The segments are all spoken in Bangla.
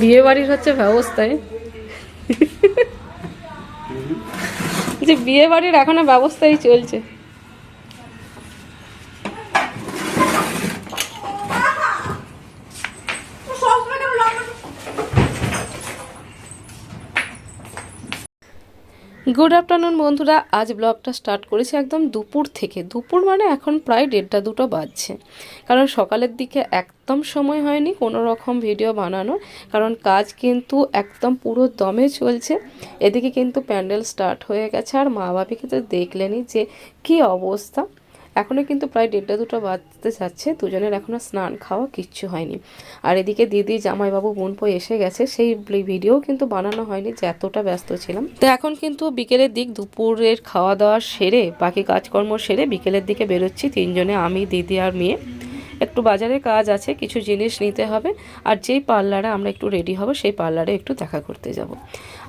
বিয়ে বাড়ির হচ্ছে ব্যবস্থায়। যে বিয়ে বাড়ির এখনও ব্যবস্থাই চলছে। গুড আফটারনুন বন্ধুরা। আজ ব্লগটা স্টার্ট করেছি একদম দুপুর থেকে। দুপুর মানে এখন প্রায় দেড়টা, দুটো বাজছে। কারণ সকালের দিকে একদম সময় হয়নি কোনো রকম ভিডিও বানানোর কারণ কাজ কিন্তু একদম পুরো দমে চলছে। এদিকে কিন্তু প্যান্ডেল স্টার্ট হয়ে গেছে। আর মা বাপি তো দেখলেনি যে কি অবস্থা। এখনও কিন্তু প্রায় দেড়টা দুটো বাজতে যাচ্ছে, দুজনের এখনও স্নান খাওয়া কিচ্ছু হয়নি। আর এদিকে দিদি, জামাইবাবু, বোন বোনপো এসে গেছে, সেই ভিডিও কিন্তু বানানো হয়নি যে এতটা ব্যস্ত ছিলাম। তো এখন কিন্তু বিকেলের দিক, দুপুরের খাওয়া দাওয়া সেরে, বাকি কাজকর্ম সেরে বিকেলের দিকে বেরোচ্ছি, তিনজনে আমি, দিদি আর মেয়ে। একটু বাজারে কাজ আছে, কিছু জিনিস নিতে হবে, আর যেই পার্লারে আমরা একটু রেডি হব, সেই পার্লারে একটু দেখা করতে যাব।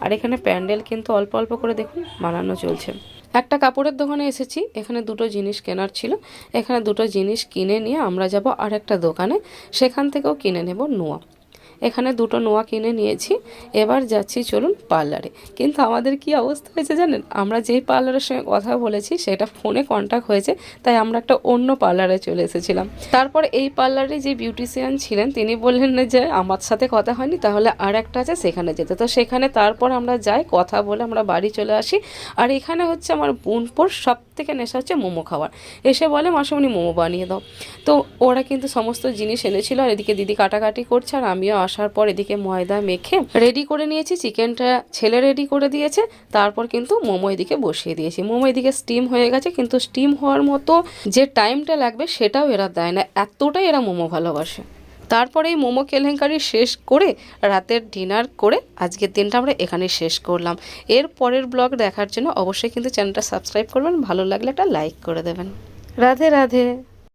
আর এখানে প্যান্ডেল কিন্তু অল্প অল্প করে দেখুন, বানানো চলছে। একটা কাপড়ের দোকানে এসেছি, এখানে দুটো জিনিস কেনার ছিল। এখানে দুটো জিনিস কিনে নিয়ে আমরা যাব আর একটা দোকানে, সেখান থেকেও কিনে নেব নোয়া। এখানে দুটো নোয়া কিনে নিয়েছি। এবার যাচ্ছি, চলুন, পার্লারে। কিন্তু আমাদের কি অবস্থা হয়েছে জানেন? আমরা যেই পার্লারের সঙ্গে কথা বলেছি, সেটা ফোনে কন্ট্যাক্ট হয়েছে, তাই আমরা একটা অন্য পার্লারে চলে এসেছিলাম। তারপর এই পার্লারে যে বিউটিশিয়ান ছিলেন, তিনি বললেন না যে আমার সাথে কথা হয়নি, তাহলে আর একটা আছে সেখানে যেতে। তো সেখানে তারপর আমরা যাই, কথা বলে আমরা বাড়ি চলে আসি। আর এখানে হচ্ছে আমার বোনপোর সব থেকে নেশা হচ্ছে মোমো খাওয়ার। এসে বলে মাসুমনি মোমো বানিয়ে দাও। তো ওরা কিন্তু সমস্ত জিনিস এনেছিল, আর এদিকে দিদি কাটাকাটি করছে, আর আমিও আসার পর এদিকে ময়দা মেখে রেডি করে নিয়েছি। চিকেনটা ছেলে রেডি করে দিয়েছে। তারপর কিন্তু মোমো এদিকে বসিয়ে দিয়েছি। মোমো এদিকে স্টিম হয়ে গেছে, কিন্তু স্টিম হওয়ার মতো যে টাইমটা লাগবে সেটাও এরা দেয় না। এতটাই এরা মোমো ভালোবাসে। তারপরে এই মোমো কেলেঙ্কারি শেষ করে রাতের ডিনার করে আজকের দিনটা আমরা এখানে শেষ করলাম। এর পরের ব্লগ দেখার জন্য অবশ্যই কিন্তু চ্যানেলটা সাবস্ক্রাইব করবেন। ভালো লাগলে একটা লাইক করে দেবেন। রাধে রাধে।